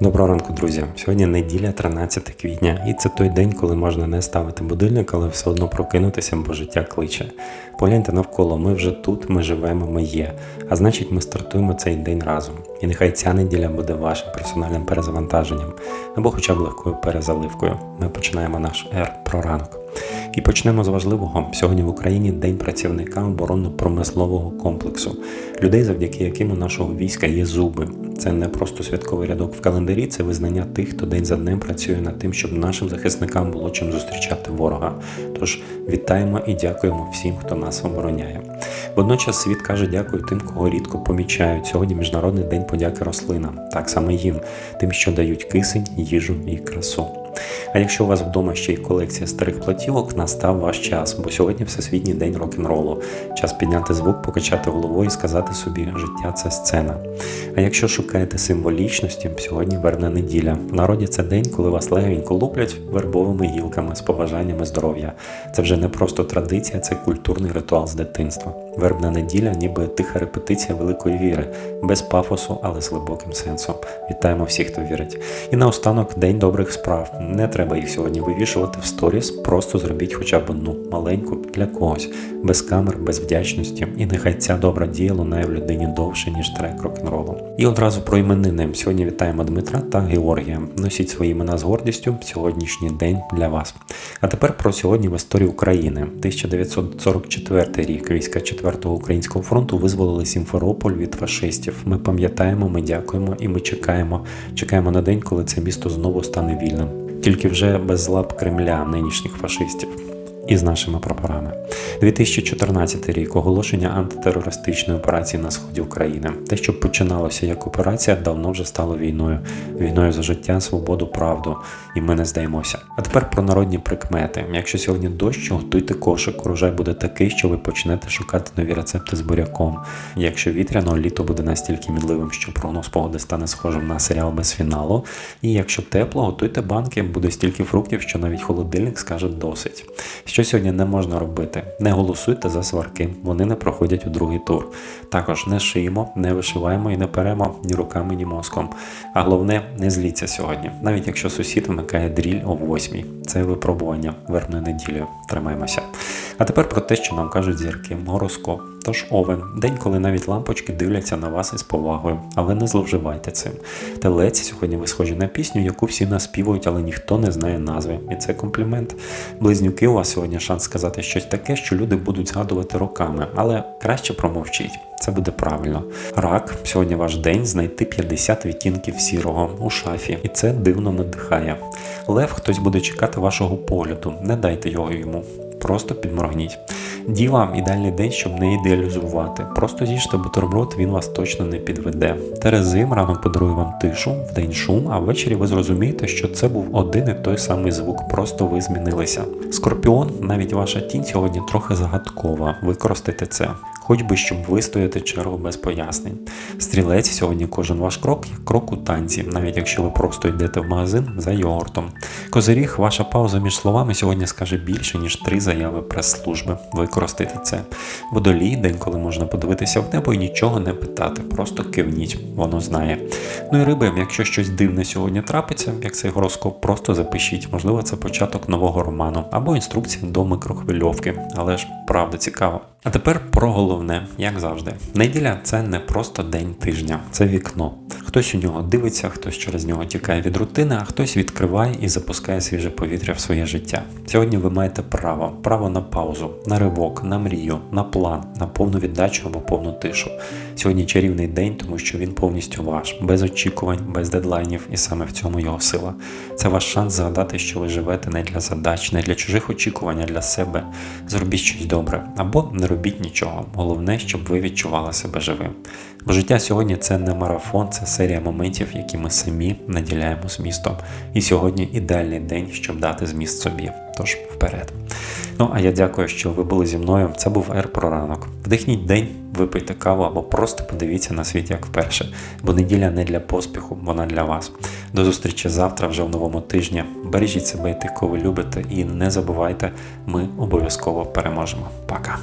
Доброго ранку, друзі. Сьогодні неділя, 13 квітня, і це той день, коли можна не ставити будильник, але все одно прокинутися, бо життя кличе. Погляньте навколо, ми вже тут, ми живемо, ми є. А значить, ми стартуємо цей день разом. І нехай ця неділя буде вашим персональним перезавантаженням або хоча б легкою перезаливкою. Ми починаємо наш ер про ранок. І почнемо з важливого. Сьогодні в Україні День працівника оборонно-промислового комплексу, людей, завдяки яким у нашого війська є зуби. Це не просто святковий рядок в календарі, це визнання тих, хто день за днем працює над тим, щоб нашим захисникам було чим зустрічати ворога. Тож вітаємо і дякуємо всім, хто нас обороняє. Водночас світ каже дякую тим, кого рідко помічають. Сьогодні міжнародний день подяки рослинам, так саме їм, тим, що дають кисень, їжу і красу. А якщо у вас вдома ще й колекція старих платівок, настав ваш час, бо сьогодні всесвітній день рок-н-ролу. Час підняти звук, покачати головою і сказати собі, життя це сцена. А якщо шукаєте символічності, сьогодні вербна неділя. В народі це день, коли вас легенько луплять вербовими гілками з побажаннями здоров'я. Це вже не просто традиція, це культурний ритуал з дитинства. Вербна неділя, ніби тиха репетиція великої віри, без пафосу, але з глибоким сенсом. Вітаємо всіх, хто вірить. І наостанок день добрих справ. Не треба їх сьогодні вивішувати в сторіс, просто зробіть хоча б одну маленьку для когось, без камер, без вдячності. І нехай ця добра дія лунає в людині довше, ніж трек рок-н-ролу. І одразу про іменини. Сьогодні вітаємо Дмитра та Георгія. Носіть свої імена з гордістю. Сьогоднішній день для вас. А тепер про сьогодні в історії України. 1944 рік війська 4-го українського фронту визволили Сімферополь від фашистів. Ми пам'ятаємо, ми дякуємо і ми чекаємо. Чекаємо на день, коли це місто знову стане вільним. Тільки вже без лап Кремля, нинішніх фашистів. І з нашими прапорами. 2014 рік оголошення антитерористичної операції на сході України. Те, що починалося як операція, давно вже стало війною. Війною за життя, свободу, правду. І ми не здаємося. А тепер про народні прикмети. Якщо сьогодні дощ, готуйте кошик. Урожай буде такий, що ви почнете шукати нові рецепти з буряком. Якщо вітряно, літо буде настільки мідливим, що прогноз погоди стане схожим на серіал без фіналу. І якщо тепло, готуйте банки, буде стільки фруктів, що навіть холодильник скаже досить. Що сьогодні не можна робити? Не голосуйте за сварки, вони не проходять у другий тур. Також не шиємо, не вишиваємо і не перемо ні руками, ні мозком. А головне, не зліться сьогодні, навіть якщо сусід вмикає дріль о восьмій. Це випробування вербної неділі. Тримаймося. А тепер про те, що нам кажуть зірки, гороскоп. Тож овен, день, коли навіть лампочки дивляться на вас із повагою, але не зловживайте цим. Телець сьогодні ви схожі на пісню, яку всі наспівують, але ніхто не знає назви. І це комплімент. Близнюки, у вас сьогодні шанс сказати щось таке, що люди будуть згадувати роками, але краще промовчіть. Це буде правильно. Рак, сьогодні ваш день знайти 50 відтінків сірого у шафі, і це дивно надихає. Лев, хтось буде чекати вашого погляду, не дайте його йому. Просто підморгніть. Діва ідеальний день, щоб не ідеалізувати. Просто з'їжте бутерброд, він вас точно не підведе. Терезим рано подарує вам тишу, вдень шум, а ввечері ви зрозумієте, що це був один і той самий звук, просто ви змінилися. Скорпіон, навіть ваша тінь сьогодні трохи загадкова. Використайте це. Хоч би щоб вистояти чергу без пояснень. Стрілець сьогодні кожен ваш крок як крок у танці, навіть якщо ви просто йдете в магазин за йогуртом. Козиріг, ваша пауза між словами сьогодні скаже більше, ніж три заяви прес-служби. Використайте це. Водолій, день, коли можна подивитися в небо і нічого не питати, просто кивніть, воно знає. Ну і риби, якщо щось дивне сьогодні трапиться, як цей гороскоп, просто запишіть. Можливо, це початок нового роману або інструкція до микрохвильовки, але ж правда цікаво. А тепер про головне, як завжди. Неділя це не просто день тижня, це вікно. Хтось у нього дивиться, хтось через нього тікає від рутини, а хтось відкриває і запускає свіже повітря в своє життя. Сьогодні ви маєте право, право на паузу, на ривок, на мрію, на план, на повну віддачу або повну тишу. Сьогодні чарівний день, тому що він повністю ваш, без очікувань, без дедлайнів, і саме в цьому його сила. Це ваш шанс згадати, що ви живете не для задач, не для чужих очікувань, а для себе. Зробіть щось добре або не робіть нічого. Головне, щоб ви відчували себе живим. Бо життя сьогодні це не марафон, це серія моментів, які ми самі наділяємо змістом. І сьогодні ідеальний день, щоб дати зміст собі. Тож вперед. Ну а я дякую, що ви були зі мною. Це був Р про ранок. Вдихніть день, випийте каву або просто подивіться на світ як вперше. Бо неділя не для поспіху, вона для вас. До зустрічі завтра, вже в новому тижні. Бережіть себе і тих, кого ви любите, і не забувайте, ми обов'язково переможемо. Пока.